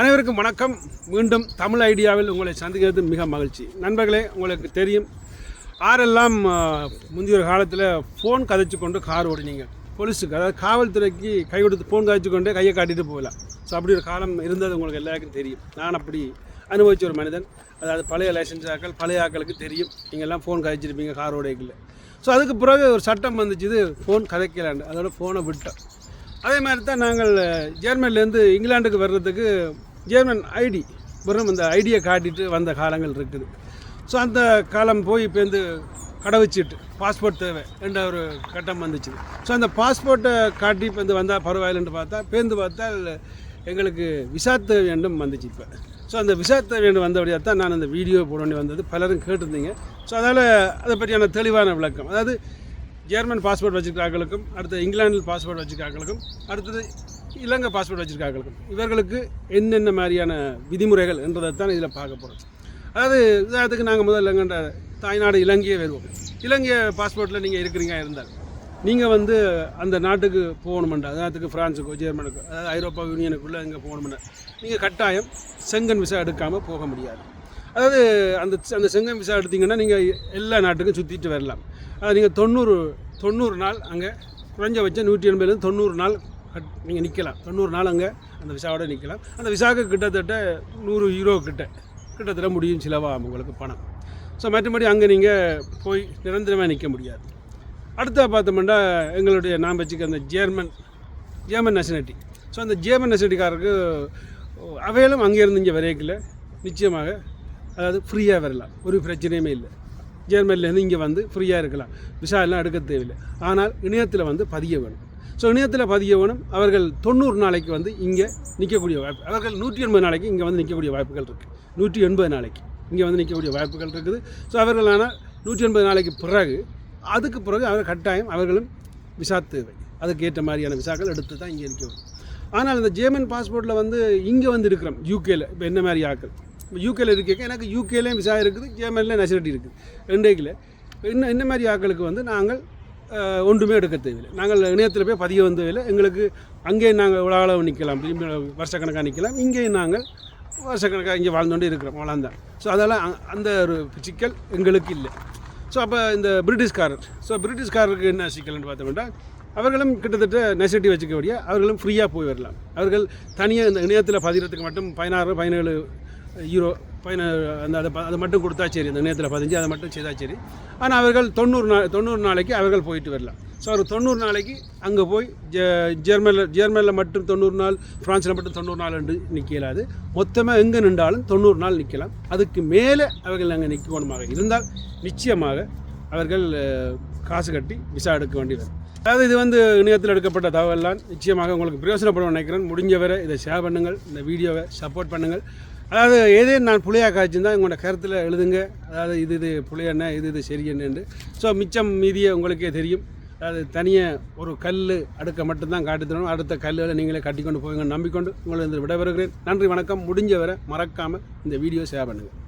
அனைவருக்கும் வணக்கம். மீண்டும் தமிழ் ஐடியாவில் உங்களை சந்திக்கிறது மிக மகிழ்ச்சி. நண்பர்களே உங்களுக்கு தெரியும். ஆரெல்லாம் முந்தைய ஒரு காலத்தில் ஃபோன் கதைச்சு கொண்டு கார் ஓடினீங்க? போலீஸுக்கு அதாவது காவல்துறைக்கு கை கொடுத்து ஃபோன் கதைச்சு கொண்டே கையை காட்டிட்டு போகலாம் ஸோ அப்படி ஒரு காலம் இருந்தது உங்களுக்கு எல்லாருக்கும் தெரியும். நான் அப்படி அனுபவிச்ச ஒரு மனிதன். அதாவது பழைய லைசன்ஸ் ஆக்கள் பழைய ஆக்களுக்கு தெரியும். நீங்கள்லாம் ஃபோன் கதைச்சிருப்பீங்க கார் ஓடைக்கில் ஸோ அதுக்கு பிறகு ஒரு சட்டம் வந்துச்சு இது ஃபோன் கதைக்கலாண்டு அதோட ஃபோனை விட்டேன் அதே மாதிரி தான் நாங்கள் ஜெர்மன்லேருந்து இங்கிலாந்துக்கு வர்றதுக்கு ஜெர்மன் ஐடி வெறும் அந்த ஐடியை காட்டிட்டு வந்த காலங்கள் இருக்குது. ஸோ அந்த காலம் போய் இப்போ வந்து கடவுச்சிட்டு பாஸ்போர்ட் தேவை என்ற ஒரு கட்டம் வந்துச்சு ஸோ அந்த பாஸ்போர்ட்டை காட்டி இப்போ வந்து வந்தால் பரவாயில்லைன்னு பார்த்தா பேருந்து பார்த்தால் எங்களுக்கு விசா தேவை வேண்டும் வந்துச்சு இப்போ. ஸோ அந்த விசா தேவை வேண்டும் வந்தபடியாக தான் நான் அந்த வீடியோ போட வேண்டி வந்தது. பலரும் கேட்டிருந்தீங்க. ஸோ அதனால் அதை பற்றியான தெளிவான விளக்கம். அதாவது ஜெர்மன் பாஸ்போர்ட் வச்சிருக்காங்களுக்கும் அடுத்து இங்கிலாந்தில் பாஸ்போர்ட் வச்சிருக்காங்களுக்கும் அடுத்தது இலங்கை பாஸ்போர்ட் வச்சிருக்காங்களுக்கும். இவர்களுக்கு என்னென்ன மாதிரியான விதிமுறைகள் என்றதை தான் இதில் பார்க்க போகிறோம் அதாவது உதாரணத்துக்கு நாங்கள் முதல்ல எங்கன்ற தாய்நாடு இலங்கையே வருவோம். இலங்கை பாஸ்போர்ட்டில் நீங்கள் இருக்கிறீங்க இருந்தால் நீங்கள் வந்து அந்த நாட்டுக்கு போகணுமெண்டா? அதாவதுக்கு ஃப்ரான்ஸுக்கோ ஜெர்மனுக்கோ அதாவது ஐரோப்பா யூனியனுக்குள்ளே இங்கே போகணுமெண்டா? நீங்கள் கட்டாயம் செங்கன் விசா எடுக்காமல் போக முடியாது. அதாவது அந்த அந்த செங்கன் விசா எடுத்தீங்கன்னா நீங்கள் எல்லா நாட்டுக்கும் சுற்றிட்டு வரலாம். நீங்கள் தொண்ணூறு தொண்ணூறு நாள் அங்கே குறைஞ்சபட்சம் நூற்றி எண்பதுலேருந்து தொண்ணூறு நாள் கட் நீங்கள் நிற்கலாம் தொண்ணூறு நாள் அங்கே அந்த விசாவோட நிற்கலாம் அந்த விசாவுக்கு கிட்டத்தட்ட நூறு யூரோ கிட்ட. கிட்டத்தட்ட முடியும் செலவாகும் உங்களுக்கு பணம். ஸோ மற்றபடி அங்கே நீங்கள் போய் நிரந்தரமாக நிற்க முடியாது. அடுத்த பார்த்தோம்னா எங்களுடைய நாம் வச்சுக்க அந்த ஜேர்மன் ஜேர்மன் நேஷனாலிட்டி ஸோ அந்த ஜேர்மன் நேஷனாலிட்டிக்காரருக்கு அவையிலும் அங்கேருந்து இங்கே வரைக்கில் நிச்சயமாக அதாவது ஃப்ரீயாக வரலாம். ஒரு பிரச்சனையுமே இல்லை. ஜெர்மனிலேருந்து இங்கே வந்து ஃப்ரீயாக இருக்கலாம். விசா எல்லாம் எடுக்க தேவையில்லை. ஆனால் இணையத்தில் வந்து பதிய வேணும். ஸோ இணையத்தில் பதிய வேணும். அவர்கள் தொண்ணூறு நாளைக்கு வந்து இங்கே நிற்கக்கூடிய வாய்ப்பு அவர்கள் நூற்றி எண்பது நாளைக்கு இங்கே வந்து நிற்கக்கூடிய வாய்ப்புகள் இருக்குது நூற்றி எண்பது நாளைக்கு இங்கே வந்து நிற்கக்கூடிய வாய்ப்புகள் இருக்குது. ஸோ அவர்களான நூற்றி எண்பது நாளைக்கு பிறகு அதுக்கு பிறகு அவர் கட்டாயம் அவர்களும் விசா தேவை. அதுக்கு ஏற்ற மாதிரியான விசாக்கள் எடுத்து தான் இங்கே நிற்க வேணும் ஆனால் இந்த ஜேமன் பாஸ்போர்ட்டில் வந்து இங்கே வந்து இருக்கிறோம் யூகேயில் இப்போ என்ன மாதிரி ஆக்கள்? யூகேல இருக்க எனக்கு யூகேலேயும் விசா இருக்குது ஜேர்மனில் நெசரிட்டி இருக்குது ரெண்டேக்கில். இன்னும் இந்த மாதிரி ஆக்களுக்கு வந்து நாங்கள் ஒன்றுமே எடுக்க தேவையில்லை. நாங்கள் இணையத்தில் போய் பதிய வந்ததில்லை எங்களுக்கு அங்கேயும் நாங்கள் உலகளவு நிற்கலாம் வருஷக்கணக்காக நிற்கலாம் இங்கேயும் நாங்கள் வருஷக்கணக்காக இங்கே வாழ்ந்தோண்டே இருக்கிறோம். வளர்ந்தேன் ஸோ அதெல்லாம் அ- அந்த ஒரு சிக்கல் எங்களுக்கு இல்லை. ஸோ அப்போ இந்த பிரிட்டிஷ்காரர் ஸோ பிரிட்டிஷ்காரருக்கு என்ன சிக்கல்னு பார்த்தோம்னா அவர்களும் கிட்டத்தட்ட நெசட்டி வச்சுக்கக்கூடிய அவர்களும் ஃப்ரீயாக போய் வரலாம். அவர்கள் தனியாக இந்த இணையத்தில் பதிகிறதுக்கு மட்டும் பதினாறு பதினேழு ஹீரோ பையனை அந்த அதை ப- அதை மட்டும் கொடுத்தா சரி அந்த நேரத்தில் பதிஞ்சு அதை மட்டும் செய்தால் சரி. ஆனால் அவர்கள் தொண்ணூறு நாள் தொண்ணூறு நாளைக்கு அவர்கள் போயிட்டு வரலாம் ஸோ ஒரு தொண்ணூறு நாளைக்கு அங்கே போய் ஜெ ஜெர்மனில் ஜெர்மனில் மட்டும் தொண்ணூறு நாள் ஃப்ரான்ஸில் மட்டும் தொண்ணூறு நாள் என்று நிற்கலாது மொத்தமாக எங்கே நின்றாலும் தொண்ணூறு நாள் நிற்கலாம் அதுக்கு மேலே அவர்கள் அங்கே நிற்கணுமாக இருந்தால் நிச்சயமாக அவர்கள் காசு கட்டி விசா எடுக்க வேண்டி வரும். அதாவது இது வந்து இணையத்தில் எடுக்கப்பட்ட தகவல்லாம் நிச்சயமாக உங்களுக்கு பிரயோசனப்படும் நினைக்கிறேன். முடிஞ்சவரை இதை ஷேர் பண்ணுங்கள். இந்த வீடியோவை சப்போர்ட் பண்ணுங்கள். அதாவது எதே நான் புளியா காய்ச்சிருந்தால் உங்களோட கருத்தில் எழுதுங்க. அதாவது இது இது புளிய என்ன இது இது சரி என்னன்னு ஸோ மிச்சம் மீதியை உங்களுக்கே தெரியும். அதாவது தனியாக ஒரு கல் அடுக்க மட்டும்தான் காட்டி தரணும். அடுத்த கல்லில் நீங்களே கட்டிக்கொண்டு போவீங்கன்னு நம்பிக்கொண்டு உங்களை இந்த விடைபெறுகிறேன். நன்றி வணக்கம். முடிஞ்ச வரை மறக்காமல் இந்த வீடியோ ஷேர் பண்ணுங்கள்